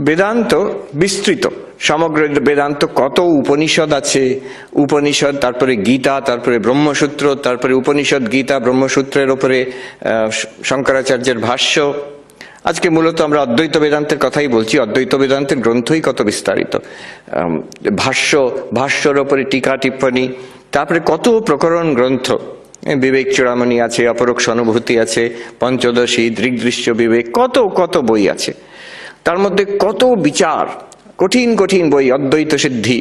বেদান্ত বিস্তৃত। সমগ্র বেদান্ত কত উপনিষদ আছে? উপনিষদ, তারপরে গীতা, তারপরে ব্রহ্মসূত্র, তারপরে উপনিষদ, গীতা, ব্রহ্মসূত্রের ওপরে শঙ্করাচার্যের ভাষ্য। আজকে মূলত আমরা অদ্বৈত বেদান্তের কথাই বলছি। অদ্বৈত বেদান্তের গ্রন্থই কত বিস্তারিত। ভাষ্য, ভাষ্যর ওপরে টিকা টিপ্পণী তারপরে কত প্রকরণ গ্রন্থ। বিবেক চূড়ামণি আছে, অপরোক্ষ অনুভূতি আছে, পঞ্চদশী, দৃগদৃশ্য বিবেক, কত কত বই আছে। তার মধ্যে কত বিচার? কঠিন কঠিন বই অদ্বৈত সিদ্ধি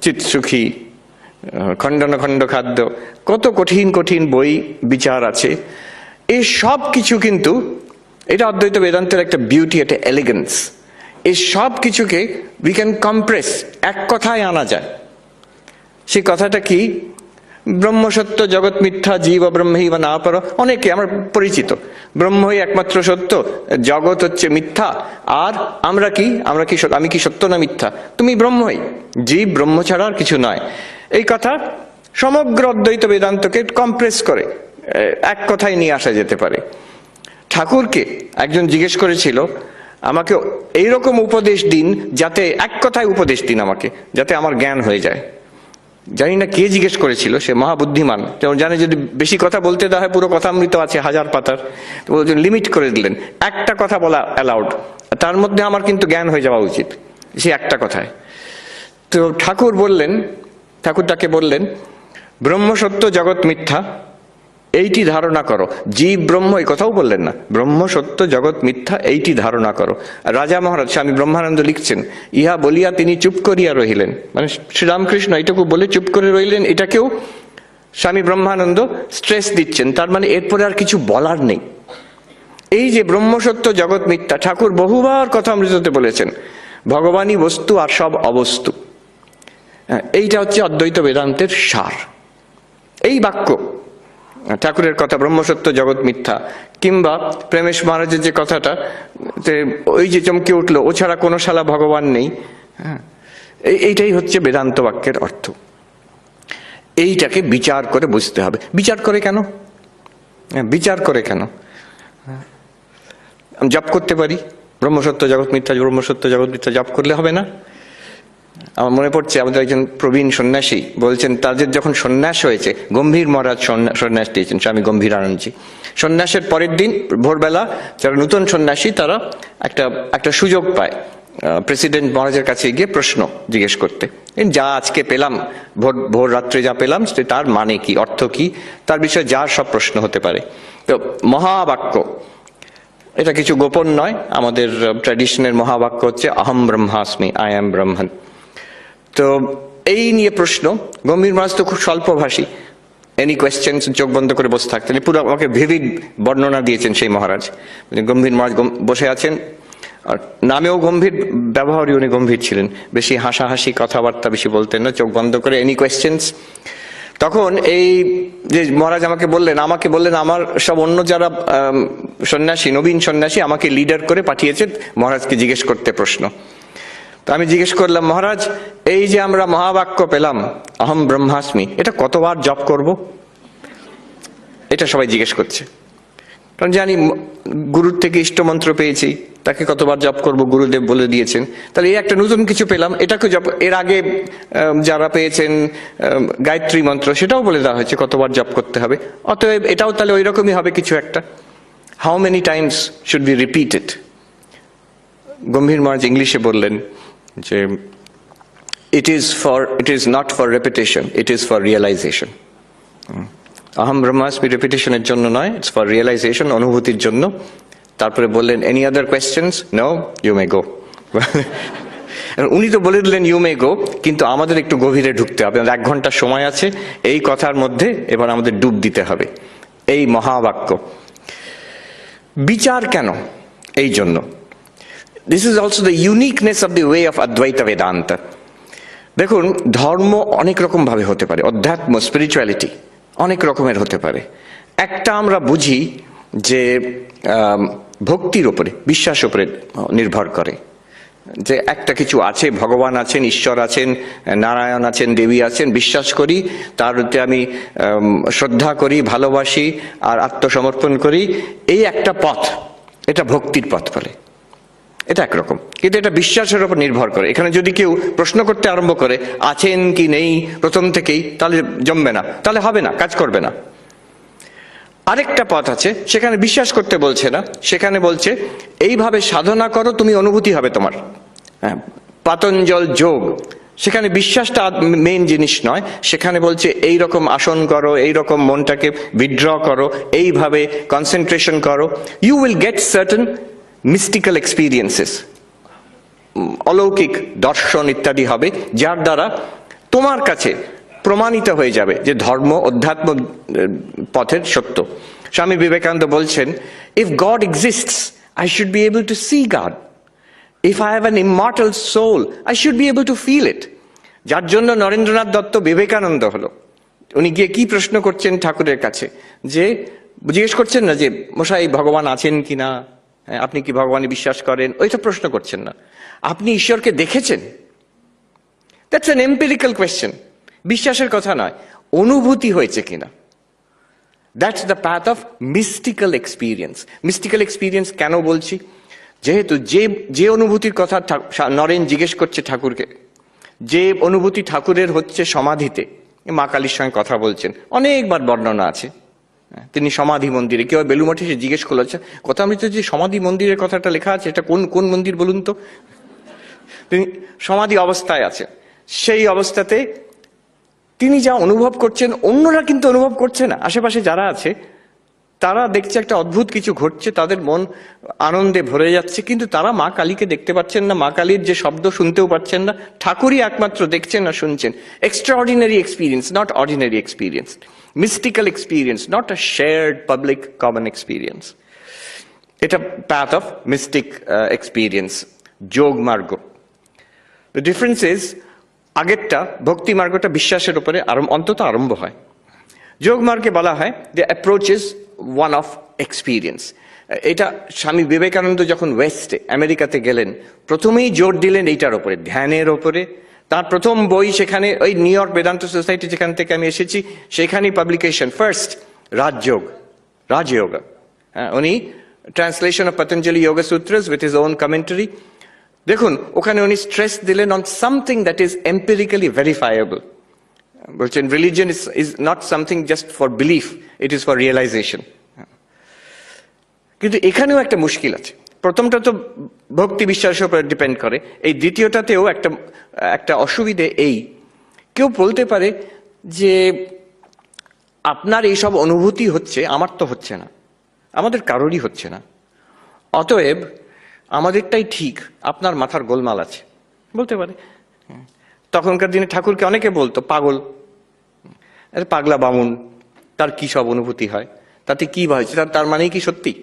চিৎসুখী আহ, খণ্ডন খণ্ড খাদ্য কত কঠিন কঠিন বই বিচার আছে। এই সব কিছু কিন্তু এটা অদ্বৈত বেদান্তের একটা বিউটি একটা এলিগেন্স এই সব কিছুকে উই ক্যান কম্প্রেস এক কথায় আনা যায়। সেই কথাটা কি? ব্রহ্মসত্য জগৎ মিথ্যা জীব ব্রহ্মই বা না পারো অনেকে আমার পরিচিত। ব্রহ্মই একমাত্র সত্য, জগৎ হচ্ছে মিথ্যা। আর আমরা কি? আমরা কি আমি কি সত্য না মিথ্যা? তুমি ব্রহ্মই। জীব ব্রহ্ম ছাড়া আর কিছু নয়। এই কথা সমগ্র অদ্বৈত বেদান্তকে কম্প্রেস করে এক কথায় নিয়ে আসা যেতে পারে। ঠাকুরকে একজন জিজ্ঞেস করেছিল আমাকে এইরকম উপদেশ দিন যাতে এক কথায় উপদেশ দিন আমাকে, যাতে আমার জ্ঞান হয়ে যায়। জানি না কে জিজ্ঞেস করেছিল, সে মহাবুদ্ধিমান। যেমন জানে যদি বেশি কথা বলতে দেওয়া হয়, পুরো কথা কথামৃত আছে, হাজার পাতার। লিমিট করে দিলেন, একটা কথা বলা অ্যালাউড তার মধ্যে আমার কিন্তু জ্ঞান হয়ে যাওয়া উচিত, সে একটা কথায়। তো ঠাকুর বললেন ঠাকুর তাকে বললেন, ব্রহ্মসত্য জগৎ মিথ্যা এইটি ধারণা করো। জীব ব্রহ্ম এই কথাও বললেন না। ব্রহ্ম সত্য জগৎ মিথ্যা এইটি ধারণা করো। রাজা মহারাজ স্বামী ব্রহ্মানন্দ লিখছেন ইহা বলিয়া তিনি চুপ করিয়া রহিলেন। মানে শ্রীরামকৃষ্ণ এইটুকু বলে চুপ করে রইলেন এটাকেও স্বামী ব্রহ্মানন্দ স্ট্রেস দিচ্ছেন। তার মানে এরপরে আর কিছু বলার নেই। এই যে ব্রহ্মসত্য জগৎ মিথ্যা ঠাকুর বহুবার কথা অমৃততে বলেছেন ভগবানই বস্তু আর সব অবস্তু। হ্যাঁ, এইটা হচ্ছে অদ্বৈত বেদান্তের সার। এই বাক্য ঠাকুরের কথা ব্রহ্মসত্য জগৎ মিথ্যা। কিংবা প্রেমেশ মহারাজের যে কথাটা ওই যে চমকে উঠল ও ছাড়া কোনো শালা ভগবান নেই। হ্যাঁ, এই- এইটাই হচ্ছে বেদান্ত বাক্যের অর্থ। এইটাকে বিচার করে বুঝতে হবে। বিচার করে কেন? হ্যাঁ, বিচার করে কেন? আমি জপ করতে পারি। ব্রহ্মসত্য জগৎ মিথ্যা ব্রহ্মসত্য জগৎ মিথ্যা জপ করলে হবে না। আমার মনে পড়ছে, আমাদের একজন প্রবীণ সন্ন্যাসী বলছেন, তাদের যখন সন্ন্যাস হয়েছে, গম্ভীর মহারাজ সন্ন্যাস দিয়েছেন, স্বামী গম্ভীর আনন্দজি। সন্ন্যাসের পরের দিন, ভোরবেলা, যারা নতুন সন্ন্যাসী, তারা একটা একটা সুযোগ পায়। প্রেসিডেন্ট মহারাজের কাছে গিয়ে প্রশ্ন জিজ্ঞেস করতে। যা আজকে পেলাম, ভোর ভোর রাত্রে যা পেলাম তার মানে কি, অর্থ কি? তার বিষয়ে যা সব প্রশ্ন হতে পারে। তো মহাবাক্য, এটা কিছু গোপন নয়, আমাদের ট্র্যাডিশনের মহাবাক্য হচ্ছে, আহম ব্রহ্মাস্মি আই এম ব্রহ্মন। তো এই নিয়ে প্রশ্ন। গম্ভীর মহারাজ তো খুব স্বল্পভাষী এনি কোয়েশ্চেন চোখ বন্ধ করে বসে থাকতেন পুরো আমাকে ভিভিড বর্ণনা দিয়েছেন সেই মহারাজ। গম্ভীর গম- বসে আছেন। আর নামেও গম্ভীর ব্যবহারই উনি গম্ভীর ছিলেন। বেশি হাসাহাসি কথাবার্তা বেশি বলতেন না, চোখ বন্ধ করে এনি কোয়েশ্চেন্স তখন এই যে মহারাজ আমাকে বললেন আমাকে বললেন, আমার সব অন্য যারা সন্ন্যাসী, নবীন সন্ন্যাসী আমাকে লিডার করে পাঠিয়েছেন, মহারাজকে জিজ্ঞেস করতে প্রশ্ন। তো আমি জিজ্ঞেস করলাম, মহারাজ, এই যে আমরা মহাবাক্য পেলাম, অহম ব্রহ্মাস্মি, এটা কতবার জপ করব? এটা সবাই জিজ্ঞেস করছে। কারণ জানি, গুরুর থেকে ইষ্টমন্ত্র পেয়েছি, তাকে কতবার জপ করব, গুরুদেব বলে দিয়েছেন। তাহলে এই একটা নতুন কিছু পেলাম এটাকে জপ, এর আগে যারা পেয়েছেন গায়ত্রী মন্ত্র, সেটাও বলে দেওয়া হয়েছে, কতবার জপ করতে হবে। অতএব এটাও তাহলে ওই রকমই হবে কিছু একটা। How many times should be repeated Gambhir Maharaj ইংলিশে বললেন যে it is for it is not for repetition it is for realisation আহম ব্রহ্মাস্মি রেপিটেশনের জন্য নয় ইটস ফর রিয়েলাইজেশন অনুভূতির জন্য। তারপরে বললেন any other questions no you may go উনি তো বলে দিলেন ইউ মে গো কিন্তু আমাদের একটু গভীরে ঢুকতে হবে। এক ঘণ্টা সময় আছে, এই কথার মধ্যে এবার আমাদের ডুব দিতে হবে। এই মহাবাক্য। বিচার কেন? এই জন্য। This is also the uniqueness of the way of অদ্বৈত বেদান্ত দেখুন ধর্ম অনেক রকম ভাবে হতে পারে অধ্যাত্ম স্পিরিচুয়ালিটি অনেক রকমের হতে পারে। একটা আমরা বুঝি যে ভক্তির উপরে বিশ্বাস উপরে নির্ভর করে। যে একটা কিছু আছে ভগবান আছেন ঈশ্বর আছেন নারায়ণ আছেন দেবী আছেন বিশ্বাস করি তার আম, শ্রদ্ধা করি ভালোবাসি আর আত্মসমর্পণ করি এই একটা পথ এটা ভক্তির পথ বলে। এটা একরকম। কিন্তু এটা বিশ্বাসের উপর নির্ভর করে। এখানে যদি কেউ প্রশ্ন করতে আরম্ভ করে আছেন কি নেই প্রথম থেকেই তাহলে জমবে না। তাহলে হবে না কাজ করবে না। আরেকটা পথ আছে সেখানে বিশ্বাস করতে বলছে না। সেখানে বলছে এইভাবে সাধনা করো তুমি অনুভূতি হবে তোমার। হ্যাঁ, পাতঞ্জল যোগ। সেখানে বিশ্বাসটা মেইন জিনিস নয়। সেখানে বলছে এই রকম আসন করো এই রকম মনটাকে উইথড্র করো এইভাবে কনসেন্ট্রেশন করো। You will get certain mystical experiences অলৌকিক দর্শন ইত্যাদি হবে যার দ্বারা তোমার কাছে প্রমাণিত হয়ে যাবে যে ধর্ম অধ্যাত্ম পথের সত্য। স্বামী বিবেকানন্দ বলছেন if God exists I should be able to see God if I have an immortal soul I should be able to feel it যার জন্য নরেন্দ্রনাথ দত্ত বিবেকানন্দ হলো। উনি গিয়ে কি প্রশ্ন করছেন ঠাকুরের কাছে? যে জিজ্ঞেস করছেন না যে মশাই ভগবান আছেন কি না হ্যাঁ, আপনি কি ভগবানে বিশ্বাস করেন? ওইটা প্রশ্ন করছেন না। আপনি ঈশ্বরকে দেখেছেন? দ্যাটস অ্যান এম্পেরিক্যাল কোয়েশ্চেন বিশ্বাসের কথা নয় অনুভূতি হয়েছে কিনা। That's the path of mystical experience mystical experience কেন বলছি? যেহেতু যে যে অনুভূতির কথা নরেন জিজ্ঞেস করছে ঠাকুরকে যে অনুভূতি ঠাকুরের হচ্ছে সমাধিতে মা কালীর সঙ্গে কথা বলছেন অনেকবার বর্ণনা আছে। হ্যাঁ, তিনি সমাধি মন্দিরে। কেউ বেলুমঠে সে জিজ্ঞেস করল আচ্ছা কথামৃত যে সমাধি মন্দিরের কথাটা লেখা আছে, এটা কোন কোন মন্দির বলুন তো? তিনি সমাধি অবস্থায় আছে। সেই অবস্থাতে তিনি যা অনুভব করছেন, অন্যরা কিন্তু অনুভব করছে না। আশেপাশে যারা আছে, তারা দেখছে একটা অদ্ভুত কিছু ঘটছে, তাদের মন আনন্দে ভরে যাচ্ছে, কিন্তু তারা মা কালীকে দেখতে পাচ্ছেন না, মা কালীর যে শব্দ শুনতেও পাচ্ছেন না। ঠাকুরই একমাত্র দেখছেন না শুনছেন। Extra ordinary experience not ordinary experience mystical experience not a shared public common experience এটা প্যাথ অফ মিস্টিক এক্সপিরিয়েন্স যোগ মার্গ দ্য ডিফারেন্স ইজ আগেরটা ভক্তি মার্গটা বিশ্বাসের উপরে আরম্ভ, অন্তত আরম্ভ হয়। যোগ মার্গে বলা হয় the approach is one of experience এটা স্বামী বিবেকানন্দ যখন ওয়েস্টে, আমেরিকাতে গেলেন, প্রথমেই জোর দিলেন এইটার ওপরে ধ্যানের ওপরে তার প্রথম বই সেখানে ওই নিউ ইয়র্ক বেদান্ত সোসাইটি যেখান থেকে আমি এসেছি সেখানেই পাবলিকেশন ফার্স্ট রাজযোগ রাজযোগ হ্যাঁ, উনি translation of Patanjali Yoga Sutras with his own commentary দেখুন ওখানে উনি স্ট্রেস দিলেন on something that is empirically verifiable বলছেন religion is is not something just for belief it is for realisation কিন্তু এখানেও একটা মুশকিল আছে। প্রথমটা তো ভক্তি বিশ্বাসের উপর ডিপেন্ড করে। এই দ্বিতীয়টাতেও একটা একটা অসুবিধে এই। কেউ বলতে পারে যে আপনার এইসব অনুভূতি হচ্ছে, আমার তো হচ্ছে না। আমাদের কারোরই হচ্ছে না। অতএব আমাদেরটাই ঠিক, আপনার মাথার গোলমাল আছে। বলতে পারে। তখনকার দিনে ঠাকুরকে অনেকে বলতো, পাগল পাগলা বামুন, তার কি সব অনুভূতি হয়? তাতে কি হয়েছে? তার তার মানেই কি সত্যি?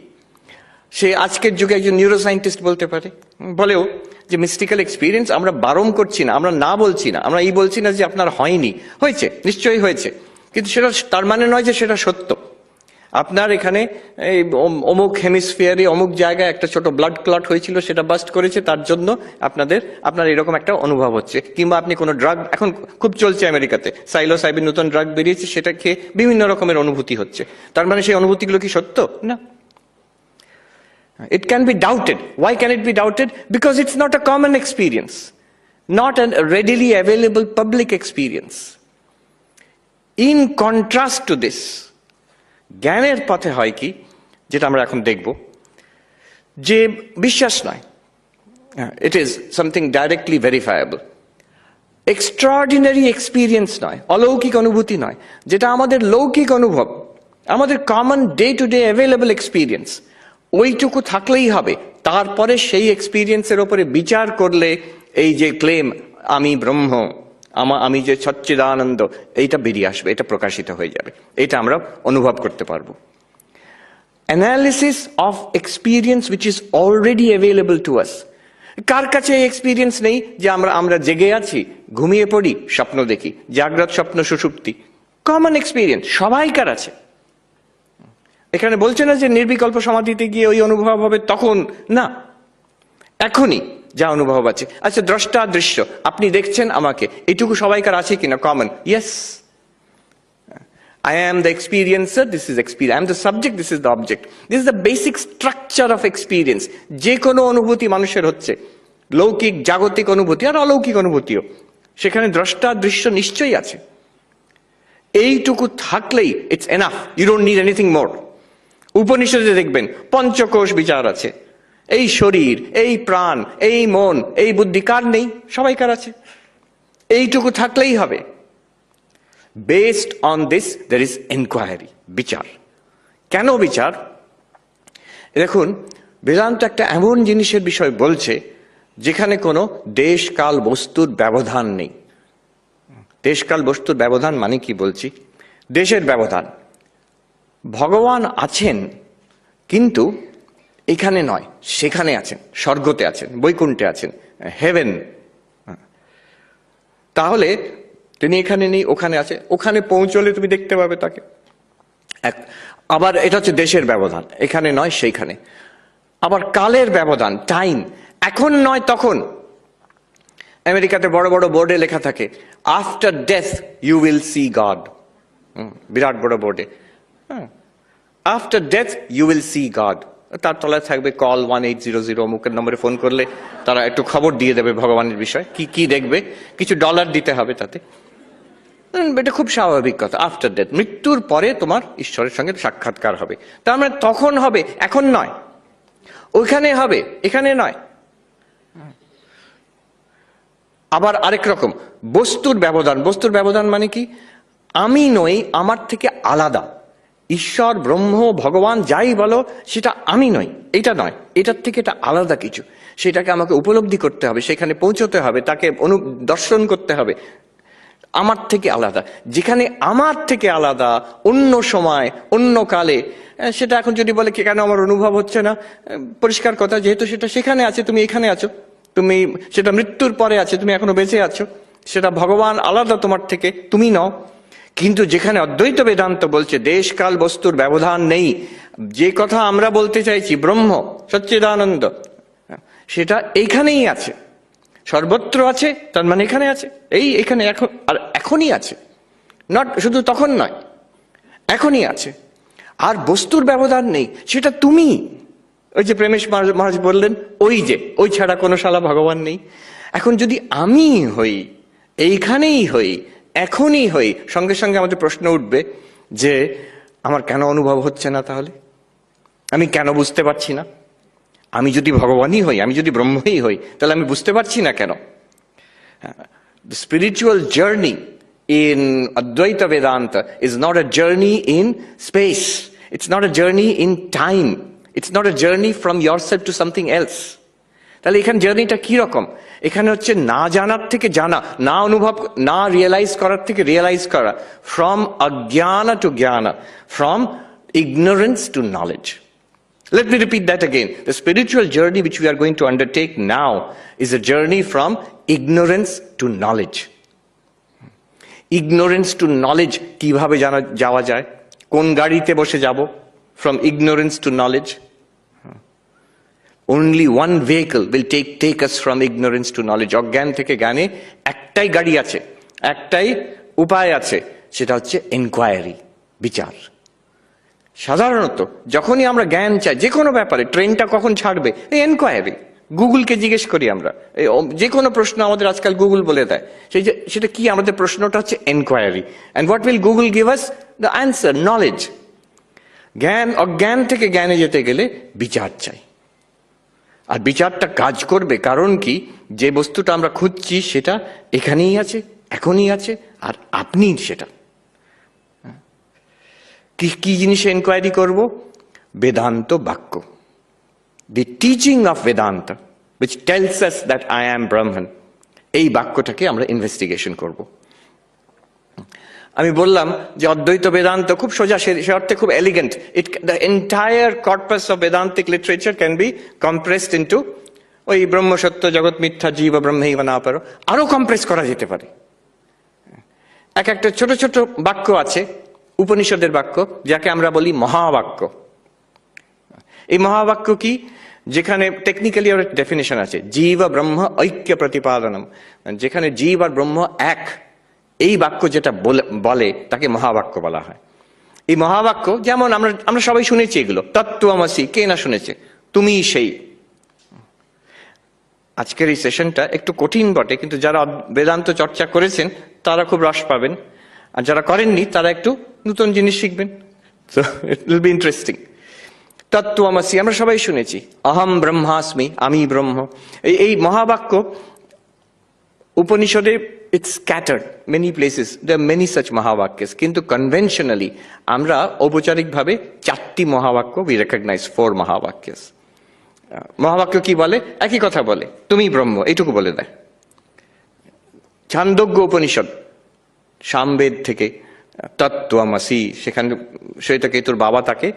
সে আজকের যুগে একজন নিউরো সায়েন্টিস্ট বলতে পারে। বলেও যে মিস্টিক্যাল এক্সপিরিয়েন্স আমরা বারণ করছি না, আমরা না বলছি না, আমরা এই বলছি না যে আপনার হয়নি। হয়েছে, নিশ্চয়ই হয়েছে। কিন্তু সেটা তার মানে নয় যে সেটা সত্য। আপনার এখানে এই অমুক হেমিসফিয়ারে অমুক জায়গায় একটা ছোট ব্লাড ক্লট হয়েছিল, সেটা বাস্ট করেছে, তার জন্য আপনাদের, আপনার এরকম একটা অনুভব হচ্ছে। কিংবা আপনি কোনো ড্রাগ এখন খুব চলছে আমেরিকাতে। সাইলোসাইবের নতুন ড্রাগ বেরিয়েছে সেটা খেয়ে বিভিন্ন রকমের অনুভূতি হচ্ছে। তার মানে সেই অনুভূতিগুলো কি সত্য? না। It can be doubted. Why can it be doubted? Because it's not a common experience, not a readily available public experience. In contrast to this, জ্ঞানের পথে হয় কি যেটা আমরা এখন দেখব যে বিশ্বাস নয় it is something directly verifiable extraordinary experience নয় অলৌকিক অনুভূতি নয় যেটা আমাদের লৌকিক অনুভব আমাদের common day to day available experience ওইটুকু থাকলেই হবে। তারপরে সেই এক্সপিরিয়েন্সের ওপরে বিচার করলে এই যে ক্লেম আমি ব্রহ্ম, আমা, আমি যে সচ্চিদানন্দ, এইটা বেরিয়ে আসবে, এটা প্রকাশিত হয়ে যাবে। এটা আমরা অনুভব করতে পারব। Analysis of experience which is already available to us কার কাছে এই এক্সপিরিয়েন্স নেই যে আমরা আমরা জেগে আছি, ঘুমিয়ে পড়ি, স্বপ্ন দেখি, জাগ্রত স্বপ্ন সুষুপ্তি কমন এক্সপিরিয়েন্স সবাইকার আছে। এখানে বলছে না যে নির্বিকল্প সমাধিতে গিয়ে ওই অনুভব হবে তখন। না। এখনই যা অনুভব আছে। আচ্ছা দ্রষ্টা দৃশ্য। আপনি দেখছেন আমাকে। এটুকু সবাইকার আছে কিনা? Common yes I am the experiencer, this is experience. I am the subject, this is the object. This is the basic structure of experience. যে কোনো অনুভূতি মানুষের হচ্ছে। লৌকিক জাগতিক অনুভূতি আর অলৌকিক অনুভূতিও। সেখানে দ্রষ্টা দৃশ্য নিশ্চয়ই আছে। এইটুকু থাকলেই it's enough you don't need anything more উপনিষদে দেখবেন, পঞ্চকোষ বিচার আছে। এই শরীর, এই প্রাণ, এই মন, এই বুদ্ধি কার নেই? সবাইকার আছে? এইটুকু থাকলেই হবে। Based on this there is enquiry বিচার। কেন বিচার? দেখুন, বেদান্ত একটা এমন জিনিসের বিষয় বলছে, যেখানে কোনো দেশ কাল বস্তুর ব্যবধান নেই। দেশকাল বস্তুর ব্যবধান মানে কি বলছি? দেশের ব্যবধান। ভগবান আছেন, কিন্তু এখানে নয়, সেখানে আছেন, স্বর্গতে আছেন, বৈকুণ্ঠে আছেন, হেভেন। তাহলে তিনি এখানে নেই, ওখানে আছে, ওখানে পৌঁছলে তুমি দেখতে পাবে তাকে। এক, আবার এটা হচ্ছে দেশের ব্যবধান, এখানে নয়, সেইখানে। আবার কালের ব্যবধান, টাইম, এখন নয়, তখন। আমেরিকাতে বড় বড় বোর্ডে লেখা থাকে, after death you will see God. বিরাট বড় বোর্ডে। After death you will see God তার তলায় থাকবে call one eight zero zero অমুকের নম্বরে ফোন করলে তারা একটু খবর দিয়ে দেবে ভগবানের বিষয়। কি কি দেখবে? কিছু ডলার দিতে হবে তাতে। এটা খুব স্বাভাবিক কথা। আফটার ডেথ মৃত্যুর পরে তোমার ঈশ্বরের সঙ্গে সাক্ষাৎকার হবে। তার মানে তখন হবে, এখন নয়। ওইখানে হবে, এখানে নয়। আবার আরেক রকম, বস্তুর ব্যবধান। বস্তুর ব্যবধান মানে কি? আমি নই, আমার থেকে আলাদা। ঈশ্বর, ব্রহ্ম, ভগবান যাই বলো, সেটা আমি নই, এটা নয়। এটার থেকে এটা আলাদা কিছু। সেটাকে আমাকে উপলব্ধি করতে হবে, সেখানে পৌঁছতে হবে, তাকে অনু, দর্শন করতে হবে। আমার থেকে আলাদা। যেখানে আমার থেকে আলাদা, অন্য সময়, অন্য কালে সেটা এখন যদি বলে কি, কেন আমার অনুভব হচ্ছে না? পরিষ্কার কথা, যেহেতু সেটা সেখানে আছে, তুমি এখানে আছো। তুমি সেটা মৃত্যুর পরে আছে, তুমি এখনও বেঁচে আছো। সেটা ভগবান আলাদা তোমার থেকে, তুমি নও। কিন্তু যেখানে অদ্বৈত বেদান্ত বলছে, দেশ, কাল, বস্তুর ব্যবধান নেই। যে কথা আমরা বলতে চাইছি, ব্রহ্ম, সচ্চিদানন্দ, সেটা এইখানেই আছে। সর্বত্র আছে, তার মানে এখানে আছে। এই এখানে এখন, আর এখনই আছে। নট, শুধু তখন নয়, এখনই আছে। আর বস্তুর ব্যবধান নেই, সেটা তুমি, ওই যে প্রেমেশ মহারাজ বললেন, ওই যে, ওই ছাড়া কোনো শালা ভগবান নেই। এখন যদি আমি হই, এইখানেই হই এখনই হই, সঙ্গে সঙ্গে আমাদের প্রশ্ন উঠবে যে, আমার কেন অনুভব হচ্ছে না তাহলে? আমি কেন বুঝতে পারছি না? আমি যদি ভগবানই হই, আমি যদি ব্রহ্মই হই, তাহলে আমি বুঝতে পারছি না কেন? স্পিরিচুয়াল জার্নি ইন অদ্বৈত Vedanta is not a journey in space it's not a journey in time it's not a journey from yourself to something else তাহলে এখানে জার্নিটা কি রকম এখানে হচ্ছে না জানার থেকে জানা না অনুভব না রিয়েলাইজ করার থেকে রিয়েলাইজ করা ফ্রম অজ্ঞানা to জ্ঞানা from ignorance to knowledge Let me repeat that again. The spiritual journey which we are going to undertake now is a journey from ignorance to knowledge. Ignorance to knowledge কীভাবে জানা যাওয়া যায় কোন গাড়িতে বসে যাব from ignorance to knowledge only one vehicle will take take us from ignorance to knowledge. অজ্ঞান থেকে জ্ঞানে একটাই গাড়ি আছে, একটাই উপায় আছে, সেটা হচ্ছে এনকোয়ারি বিচার। সাধারণত যখনই আমরা জ্ঞান চাই যে কোনো ব্যাপারে, ট্রেনটা কখন ছাড়বে? এই এনকোয়ারি গুগলকে জিজ্ঞেস করি আমরা। যে কোনো প্রশ্ন আমাদের আজকাল গুগল বলে দেয়। সেই যে, সেটা কি? আমাদের প্রশ্নটা হচ্ছে enquiry and what will Google give us the answer knowledge জ্ঞান, অজ্ঞান থেকে জ্ঞানে যেতে গেলে বিচার চাই। আর বিচারটা কাজ করবে, কারণ কি? যে বস্তুটা আমরা খুঁজছি সেটা এখানেই আছে, এখনই আছে, আর আপনি সেটা। কি কি জিনিসে এনকোয়ারি করব? বেদান্ত বাক্য। The teaching of Vedanta which tells that I am Brahman এই বাক্যটাকে আমরা ইনভেস্টিগেশন করব। আমি বললাম যে অদ্বৈত বেদান্ত খুব সোজা, সে অর্থে খুব elegant it the entire corpus of Vedantic literature can be compressed into ওই ব্রহ্মসত্য জগৎ মিথ্যা জীব ব্রহ্মৈব না পারো আরও কম্প্রেস করা যেতে পারে। এক একটা ছোট ছোট বাক্য আছে, উপনিষদের বাক্য, যাকে আমরা বলি মহাবাক্য। এই মহাবাক্য কি? যেখানে টেকনিক্যালি ওর ডেফিনেশন আছে, জীব ব্রহ্ম ঐক্য প্রতিপাদনম। যেখানে জীব আর ব্রহ্ম এক। এই বাক্য যেটা বলে তাকে মহাবাক্য বলা হয়। এই মহাবাক্য যেমন আমরা আমরা সবাই শুনেছি এগুলো। তত্ত্বমাসি কে না শুনেছে? তুমি সেই। আজকের এই সেশনটা একটু কঠিন বটে, কিন্তু যারা বেদান্ত চর্চা করেছেন, তারা খুব রস পাবেন। আর যারা করেননি, তারা একটু নতুন জিনিস শিখবেন। ইট বি ইন্টারেস্টিং তত্ত্বমসি আমরা সবাই শুনেছি। অহম ব্রহ্মাস্মি, আমি ব্রহ্ম। এই এই মহাবাক্য উপনিষদে it's scattered many places the many such মহাবাক্যস কিন্তু কনভেনশনালি আমরা ঔপচারিকভাবে চারটি মহাবাক্য উই রেকগনাইজ ফোর মহাবাক্যস মহাবাক্য কি বলে? একই কথা বলে। তুমি ব্রহ্ম, এইটুকু বলে দেয় ছান্দজ্ঞ উপনিষদ, সামবেদ থেকে, তত্ত্বমাসি, সেখানে, সেটাকে তোর বাবা তাকে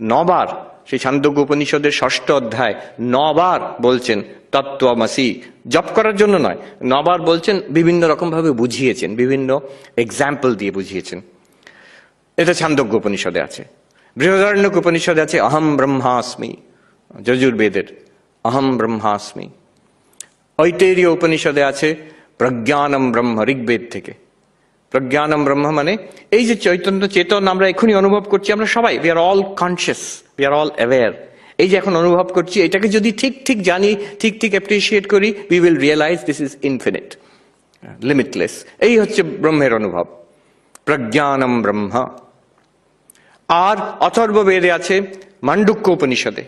নবার সেই ছান্দোগ্য উপনিষদের ষষ্ঠ অধ্যায় নবার বলছেন তত্ত্বমাসি জপ করার জন্য নয়, নবার বলছেন, বিভিন্ন রকম ভাবে বুঝিয়েছেন, বিভিন্ন এক্সাম্পল দিয়ে বুঝিয়েছেন। এটা ছান্দোগ্য উপনিষদে আছে। বৃহদারণ্যক উপনিষদে আছে, অহম ব্রহ্মাস্মি যজুর্বেদের, অহম ব্রহ্মাস্মি ঐতেরীয় উপনিষদে আছে, প্রজ্ঞানম ব্রহ্ম ঋগ্বেদ থেকে। প্রজ্ঞানম ব্রহ্ম মানে এই যে চৈতন্য চেতন আমরা এখনই অনুভব করছি, আমরা সবাই we are all conscious we are all aware এই যে এখন অনুভব করছি, এটাকে যদি ঠিক ঠিক জানি, ঠিক ঠিক অ্যাপ্রিসিয়েট করি we will realise this is infinite limitless এই হচ্ছে ব্রহ্মের অনুভব। প্রজ্ঞানম ব্রহ্ম। আর অথর্ব বেদে আছে মান্ডুক্য উপনিষদে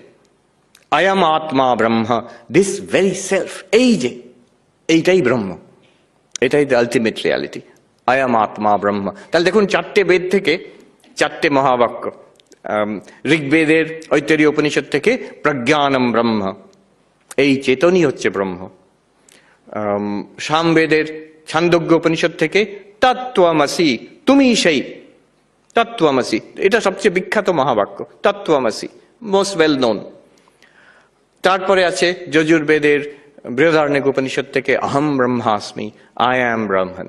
আয়াম আত্মা ব্রহ্ম দিস ভেরি সেলফ এই যে, এইটাই ব্রহ্ম। এটাই দ্য আলটিমেট রিয়ালিটি আয়াম আত্মা ব্রহ্ম। তাহলে দেখুন চারটে বেদ থেকে, চারটে মহাবাক্য ঋগ্বেদের ঐতরীয় উপনিষদ থেকে প্রজ্ঞানম ব্রহ্ম। এই চেতনই হচ্ছে ব্রহ্ম। সামবেদের ছান্দোগ্য উপনিষদ থেকে তত্ত্বমসি তুমি সেই তত্ত্বমসি। এটা সবচেয়ে বিখ্যাত মহাবাক্য, তত্ত্বমসি, মোস্ট ওয়েল নোন। তারপরে আছে যজুর্বেদের বৃহদারণ্যক উপনিষদ থেকে, অহম ব্রহ্মাস্মি, আই অ্যাম ব্রহ্মন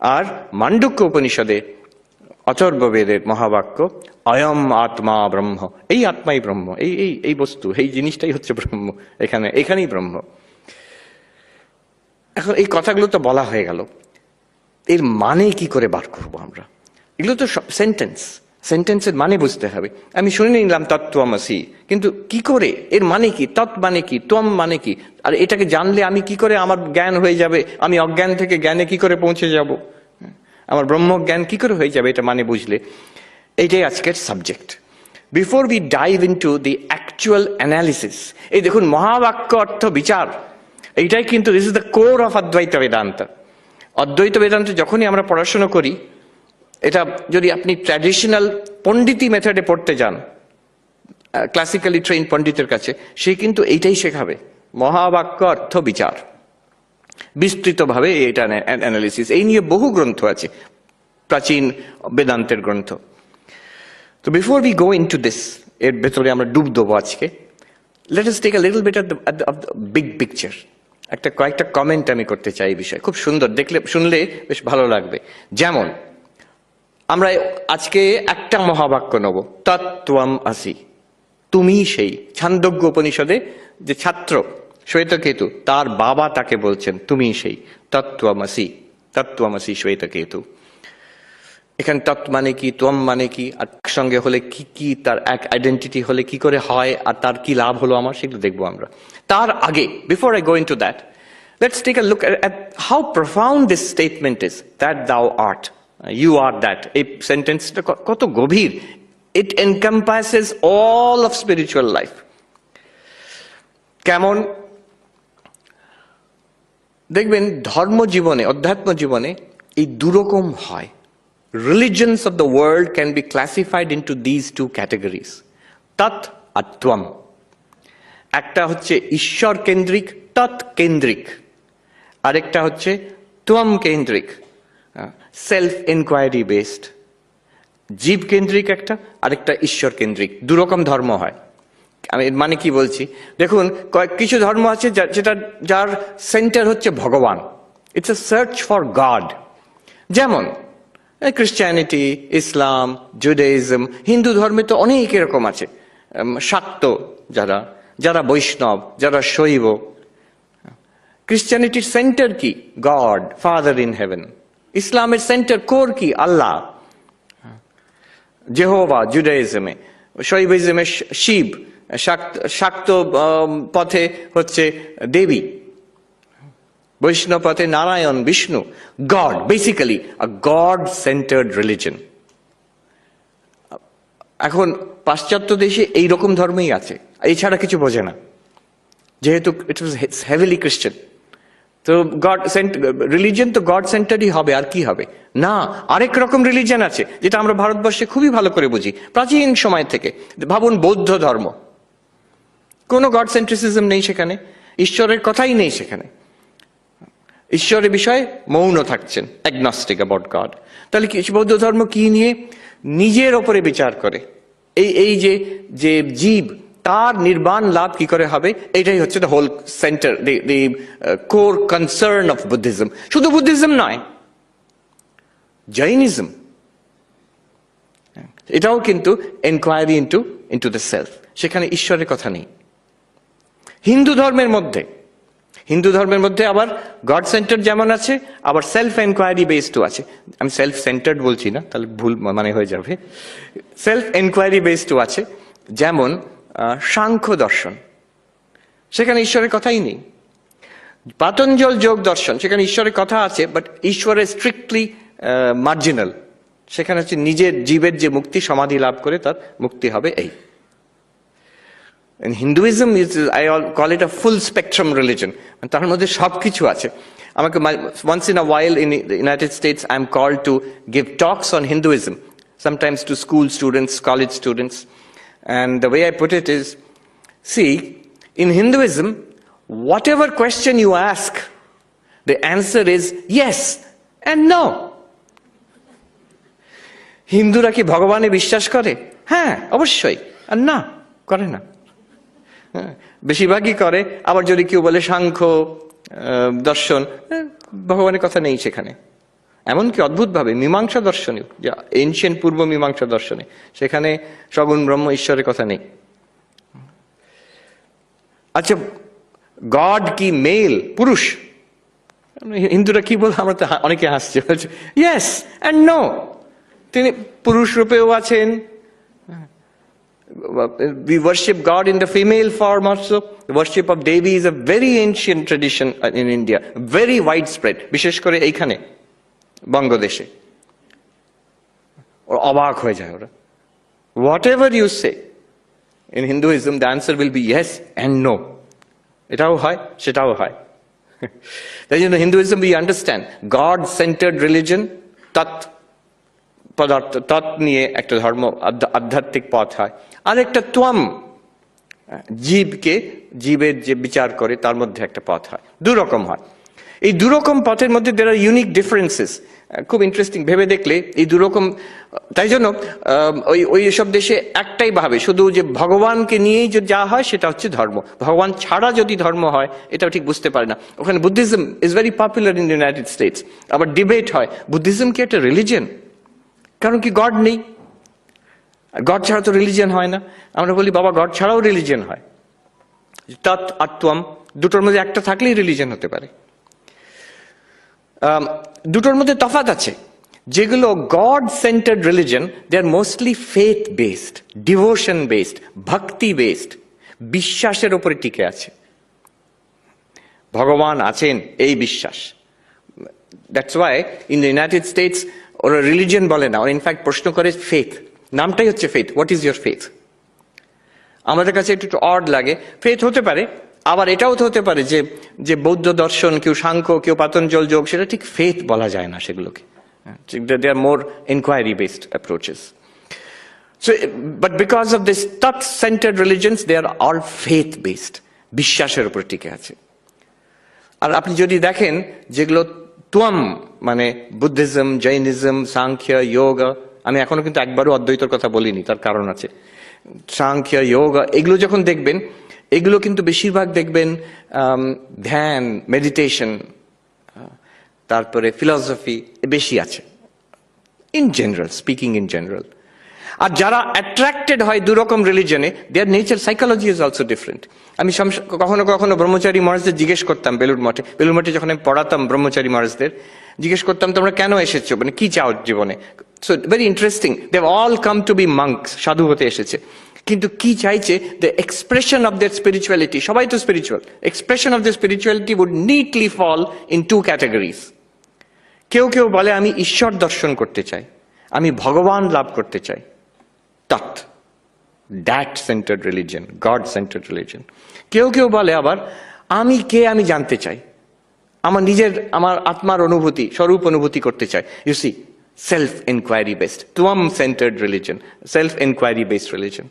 আর মাণ্ডুক্য উপনিষদে অচর্ববেদের মহাবাক্য, অয়ম আত্মা ব্রহ্ম। এই আত্মাই ব্রহ্ম, এই এই এই বস্তু, এই জিনিসটাই হচ্ছে ব্রহ্ম, এখানে, এখানেই ব্রহ্ম। এখন এই কথাগুলো তো বলা হয়ে গেল। এর মানে কি করে বার করব আমরা? এগুলো তো সেন্টেন্স সেন্টেন্সের মানে বুঝতে হবে। আমি শুনে নিলাম তত্ত্বমসি কিন্তু কি করে? এর মানে কি? তৎ মানে কি? তম মানে কি? আর এটাকে জানলে আমি কি করে আমার জ্ঞান হয়ে যাবে? আমি অজ্ঞান থেকে জ্ঞানে কি করে পৌঁছে যাব? আমার ব্রহ্ম জ্ঞান কি করে হয়ে যাবে? এটা মানে বুঝলে। এইটাই আজকের subject. Before we dive in to the actual analysis এই দেখুন মহাবাক্য অর্থ বিচার। এইটাই কিন্তু this is the core of অদ্বৈত বেদান্ত অদ্বৈত বেদান্ত যখনই আমরা পড়াশোনা করি এটা যদি আপনি ট্র্যাডিশনাল পণ্ডিতি মেথডে পড়তে যান ক্লাসিক্যালি ট্রেন পণ্ডিতের কাছে, সে কিন্তু এইটাই শেখাবে। মহাবাক্য অর্থ বিচার। বিস্তৃতভাবে এটা অ্যানালিসিস এই নিয়ে বহু গ্রন্থ আছে, প্রাচীন বেদান্তের গ্রন্থ। তো before we go into this এর ভেতরে আমরা ডুব দেবো আজকে। Let us take a little bit of the big picture একটা কয়েকটা কমেন্ট আমি করতে চাই এই বিষয়ে। খুব সুন্দর। দেখলে শুনলে বেশ ভালো লাগবে। যেমন আমরা আজকে একটা মহাবাক্য নেব, তত্ত্বম আসি। তুমি সেই ছান্দোগ্য উপনিষদে যে ছাত্র, শ্বেতকেতু, তার বাবা তাকে বলছেন, তুমি সেই তত্ত্বমসি তত্ত্বমসি শ্বেতকেতু। এখানে তত্ত্ব মানে কি তোম মানে কি, আর সঙ্গে হলে কি কি, তার এক আইডেন্টিটি হলে কি করে হয়, আর তার কি লাভ হলো আমার, সেগুলো দেখব আমরা। তার আগে before I go into that let's take a look how profound this statement is that thou art you are that এই সেন্টেন্সটা কত গভীর. It encompasses all of spiritual life কেমন? দেখবেন ধর্ম জীবনে, অধ্যাত্ম জীবনে এই দুরকম হয়। Religions of the world can be classified into these two categories তৎ আর ত্বম একটা হচ্ছে ঈশ্বর কেন্দ্রিক তৎ কেন্দ্রিক আরেকটা হচ্ছে ত্বম কেন্দ্রিক সেলফ এনকোয়ারি বেসড জীব কেন্দ্রিক একটা, আরেকটা ঈশ্বর কেন্দ্রিক দুরকম ধর্ম হয়। আমি মানে কি বলছি? দেখুন, কয়েক কিছু ধর্ম আছে যেটা, যার সেন্টার হচ্ছে ভগবান। It's a search for God যেমন ক্রিশ্চিয়ানিটি ইসলাম জুডাইজম হিন্দু ধর্মে তো অনেক এরকম আছে। শাক্ত যারা যারা বৈষ্ণব, যারা শৈব। ক্রিশ্চিয়ানিটির সেন্টার কি? গড ফাদার ইন হেভেন ইসলামের সেন্টার কোর কি? আল্লাহ। জেহোবা জুডাইজমে। শৈবিজমে শিব। শাক্ত পথে হচ্ছে দেবী। বৈষ্ণব পথে Narayan, Vishnu. God basically a God centred religion এখন পাশ্চাত্য দেশে এই রকম ধর্মই আছে। এছাড়া কিছু বোঝে না। যেহেতু ইট ওয়াজ হেভিলি ক্রিশ্চান তো গড রিলিজন তো গড সেন্টারই হবে, আর কি হবে? না, আরেক রকম রিলিজন আছে, যেটা আমরা ভারতবর্ষে খুবই ভালো করে বুঝি, প্রাচীন সময় থেকে, ভাবুন বৌদ্ধ ধর্ম। কোনো গড সেন্ট্রিসিজম নেই সেখানে, ঈশ্বরের কথাই নেই সেখানে। ঈশ্বরের বিষয়ে মৌন থাকছেন অ্যাগনস্টিক অ্যাবাউট গড তাহলে কি, বৌদ্ধ ধর্ম কি নিয়ে নিজের ওপরে বিচার করে? এই এই যে যে জীব তার নির্বাণ লাভ কি করে হবে? এটাই হচ্ছে the whole centre the core concern of Buddhism শুধু বুদ্ধিজম নয় জৈনিজম এটাও কিন্তু enquiry into into the self সেখানে ঈশ্বরের কথা নেই। হিন্দু ধর্মের মধ্যে, হিন্দু ধর্মের মধ্যে আবার গড সেন্টার যেমন আছে, আবার সেলফ এনকোয়ারি বেসডও আছে। আমি সেলফ সেন্টার্ড বলছি না, তাহলে ভুল মানে হয়ে যাবে। সেলফ এনকোয়ারি বেসডও আছে। যেমন সাংখ্য দর্শন। সেখানে ঈশ্বরের কথাই নেই। পাতঞ্জল যোগ দর্শন, সেখানে ঈশ্বরের কথা আছে বাট ঈশ্বরের স্ট্রিক্টলি মার্জিনাল সেখানে হচ্ছে নিজের জীবের যে মুক্তি, সমাধি লাভ করে তার মুক্তি হবে এই। Hinduism is I all call it a full spectrum religion তার মধ্যে সব কিছু আছে। আমাকে once in a while in United States I am call to give talks on Hinduism sometimes to school students college students And the way I put it is, see, in Hinduism, whatever question you ask, the answer is yes and no. হিন্দুরা কি ভগবানে বিশ্বাস করে হ্যাঁ অবশ্যই আর না করে না হ্যাঁ, বেশিরভাগই করে আবার যদি কেউ বলে সাংখ্য দর্শন হ্যাঁ, ভগবানের কথা নেই সেখানে এমনকি অদ্ভুতভাবে মীমাংসা দর্শনে যা এনশিয়েন্ট পূর্ব মীমাংসা দর্শনে। সেখানে সগুণ ব্রহ্ম ঈশ্বরের কথা নেই। আচ্ছা গড কি মেল পুরুষ? হিন্দুরা কি বল আমরা তো অনেকে হাসছে। ইয়েস অ্যান্ড নো তিনি পুরুষ রূপেও আছেন। We worship God in the female form also. The worship of Devi is a very ancient tradition in India, very widespread, বিশেষ করে এইখানে। বঙ্গদেশে ওরা অবাক হয়ে যায় ওরা। Whatever you say in Hinduism the answer will be yes and no এটাও হয়, সেটাও হয়। তাই জন্য Hinduism we understand God centred religion তৎ পদার্থ, তৎ নিয়ে একটা ধর্ম আধ্যাত্মিক পথ হয়। আর একটা ত্বম জীবকে, জীবের যে বিচার করে, তার মধ্যে একটা পথ হয়। দু রকম হয়। এই দুরকম পথের মধ্যে দের আর ইউনিক ডিফারেন্সেস খুব ইন্টারেস্টিং ভেবে দেখলে এই দুরকম, তাই জন্য ওই ওই সব দেশে একটাই ভাবে, শুধু যে ভগবানকে নিয়েই যে যা হয় সেটা হচ্ছে ধর্ম। ভগবান ছাড়া যদি ধর্ম হয়, এটাও ঠিক বুঝতে পারে না। ওখানে Buddhism is very popular in United States আবার ডিবেট হয়, বুদ্ধিজম কি একটা রিলিজিয়ন কারণ কি গড নেই। গড ছাড়া তো রিলিজিয়ন হয় না। আমরা বলি, বাবা গড ছাড়াও রিলিজিয়ন হয়। তৎ আত্মম, দুটোর মধ্যে একটা থাকলেই রিলিজিয়ন হতে পারে। দুটোর মধ্যে তফাৎ আছে। যেগুলো God centred religion they are mostly faith based devotion based bhakti based বিশ্বাসের ওপরে টিকে আছে। ভগবান আছেন এই বিশ্বাস। That's why in the United States ওরা রিলিজন বলে না, ওরা ইনফ্যাক্ট প্রশ্ন করে ফেথ নামটাই হচ্ছে faith what is your faith আমাদের কাছে একটু একটু অড লাগে। ফেথ হতে পারে আবার এটাও তো হতে পারে যে যে বৌদ্ধ দর্শন কেউ সাংখ্য কেউ পাতঞ্জল যোগ সেটা ঠিক ফেথ বলা যায় না সেগুলোকে। They are more inquiry based approaches So, but because of this thought-centered religions, they are all faith-based. বিশ্বাসের উপর টিকে আছে। আর আপনি যদি দেখেন যেগুলো তুয়াম মানে বুদ্ধিজম জৈনিজম সাংখ্য যোগা আমি এখনও কিন্তু একবারও অদ্বৈতর কথা বলিনি তার কারণ আছে। সাংখ্য যোগা এগুলো যখন দেখবেন এগুলো কিন্তু বেশিরভাগ দেখবেন ধ্যান মেডিটেশন তারপরে ফিলসফি বেশি আছে। In general speaking in general আর যারা অ্যাট্রাক্টেড হয় দুরকম রিলিজনে their nature psychology is also different আমি কখনো কখনো ব্রহ্মচারী মহারাজদের জিজ্ঞেস করতাম বেলুর মঠে। বেলুর মঠে যখন আমি পড়াতাম ব্রহ্মচারী মহারাজদের, জিজ্ঞেস করতাম, তোমরা কেন এসেছ? মানে কি চাও জীবনে? So very interesting they all come to be monks সাধু হতে এসেছে। কিন্তু কি চাইছে? The expression of their spirituality সবাই তো spiritual expression of the spirituality would neatly fall in two categories কেউ কেউ বলে, আমি ঈশ্বর দর্শন করতে চাই। আমি ভগবান লাভ করতে চাই। তৎ। That centred religion God centred religion কেউ কেউ বলে আবার, আমি কে আমি জানতে চাই? আমার নিজের, আমার আত্মার অনুভূতি, স্বরূপ অনুভূতি করতে চাই। You see self enquiry based তুয়াম centred religion self enquiry based religion